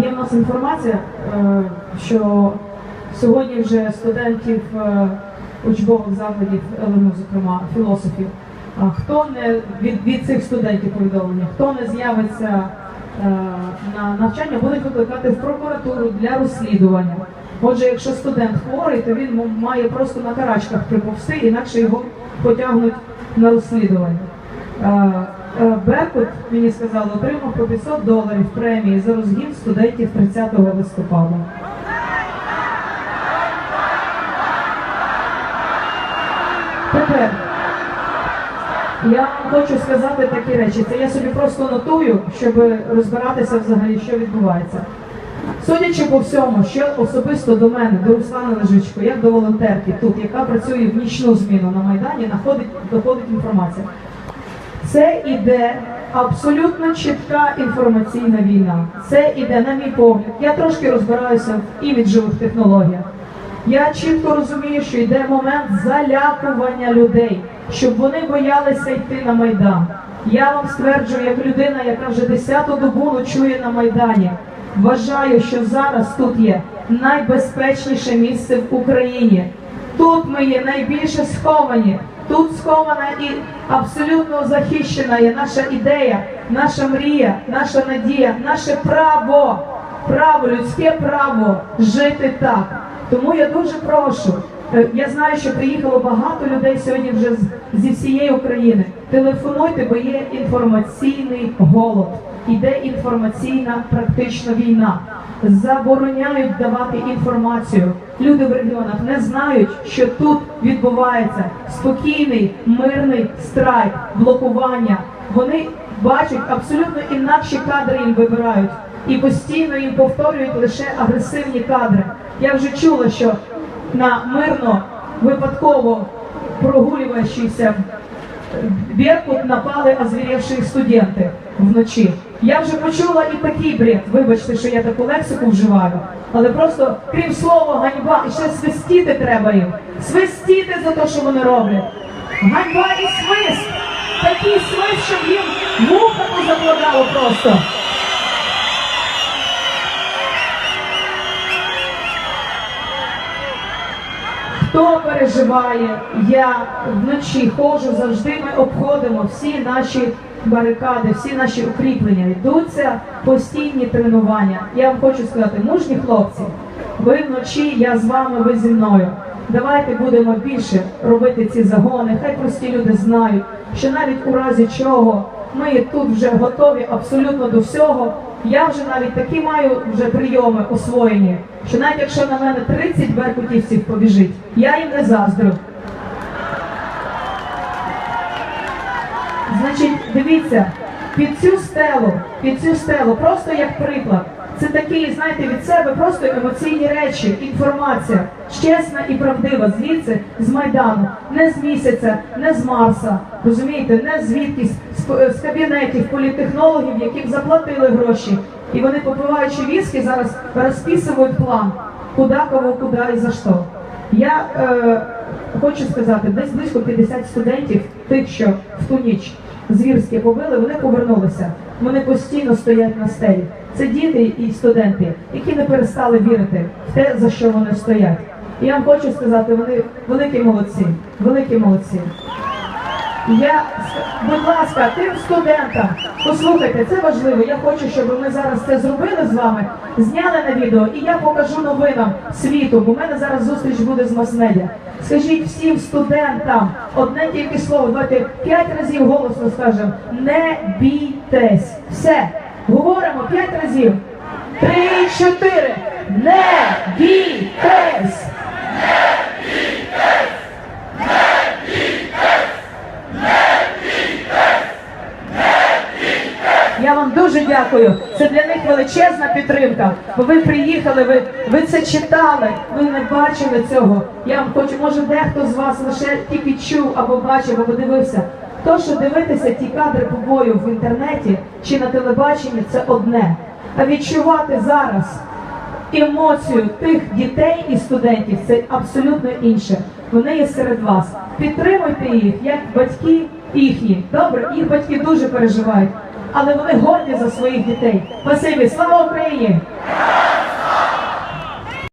є в нас інформація, е, що сьогодні вже студентів е, учбових закладів ЛНУ, зокрема філософів, хто не від, від цих студентів повідомлення, хто не з'явиться е, на навчання, будуть викликати в прокуратуру для розслідування. Отже, якщо студент хворий, то він має просто на карачках приповсти, інакше його потягнуть на розслідування. Е, Беркут, мені сказали, отримав по 500 доларів премії за розгін студентів 30 листопада. Тепер я хочу сказати такі речі. Це я собі просто нотую, щоб розбиратися взагалі, що відбувається. Судячи по всьому, що особисто до мене, до Руслани Лежичко, як до волонтерки тут, яка працює в нічну зміну на Майдані, доходить інформація. Це іде абсолютно чітка інформаційна війна. Це іде, на мій погляд. Я трошки розбираюся в іміджових технологіях. Я чітко розумію, що йде момент залякування людей, щоб вони боялися йти на майдан. Я вам стверджую, як людина, яка вже десяту добу ночує на майдані. Вважаю, що зараз тут є найбезпечніше місце в Україні. Тут ми є найбільше сховані. Тут схована і абсолютно захищена є наша ідея, наша мрія, наша надія, наше право, право, людське право жити так. Тому я дуже прошу. е, Я знаю, що приїхало багато людей сьогодні вже зі всієї України. Телефонуйте, бо є інформаційний голод. Іде інформаційна практично війна. Забороняють давати інформацію. Люди в регіонах не знають, що тут відбувається спокійний, мирний страйк, блокування. Вони бачать абсолютно інакші кадри їм вибирають і постійно їм повторюють лише агресивні кадри. Я вже чула, що на мирно випадково прогулюючийся Беркут напали озвірівші студенти вночі. Я вже почула і такий бред. Вибачте, що я таку лексику вживаю. Але просто, крім слова, ганьба, і ще свистіти треба їм. Свистіти за те, що вони роблять. Ганьба і свист. Такий свист, щоб їм вуха позакладало просто. Хто переживає, я вночі ходжу, завжди ми обходимо всі наші барикади, всі наші укріплення. Йдуться постійні тренування. Я вам хочу сказати, мужні хлопці, ви вночі, я з вами, ви зі мною. Давайте будемо більше робити ці загони. Хай прості люди знають, що навіть у разі чого ми тут вже готові абсолютно до всього. Я вже навіть такі маю вже прийоми освоєні, що навіть якщо на мене 30 беркутівців побіжить, я їм не заздрю. Значить, дивіться, під цю стелу, під цю стелу, просто як приклад. Це такі, знаєте, від себе просто емоційні речі, інформація, чесна і правдива, звідси з Майдану, не з місяця, не з Марса, розумієте, не звідкись, з, кабінетів політтехнологів, яким заплатили гроші. І вони, попиваючи віскі, зараз розписують план, куди, кого, куди і за що. Я е, хочу сказати, десь близько 50 студентів, тих, що в ту ніч звірські побили, вони повернулися. Вони постійно стоять на стелі. Це діти і студенти, які не перестали вірити в те, за що вони стоять. І я вам хочу сказати, вони великі молодці, великі молодці. Я, будь ласка, тим студентам, послухайте, це важливо. Я хочу, щоб ми зараз це зробили з вами, зняли на відео, і я покажу новинам світу, бо в мене зараз зустріч буде з мас-медіа. Скажіть всім студентам одне тільки слово, давайте п'ять разів голосно скажемо, не бійтесь. Все, говоримо п'ять разів. Три, чотири. Не бійтесь! Я вам дуже дякую. Це для них величезна підтримка. Бо ви приїхали, ви, ви це читали, ви не бачили цього. Я вам хочу, може, дехто з вас лише тільки чув або бачив, або дивився. То, що дивитися ті кадри побою в інтернеті чи на телебаченні, це одне. А відчувати зараз емоцію тих дітей і студентів це абсолютно інше. Вони є серед вас. Підтримуйте їх, як батьки їхні. Добре, їх батьки дуже переживають, але вони горді за своїх дітей. Спасибі, слава Україні!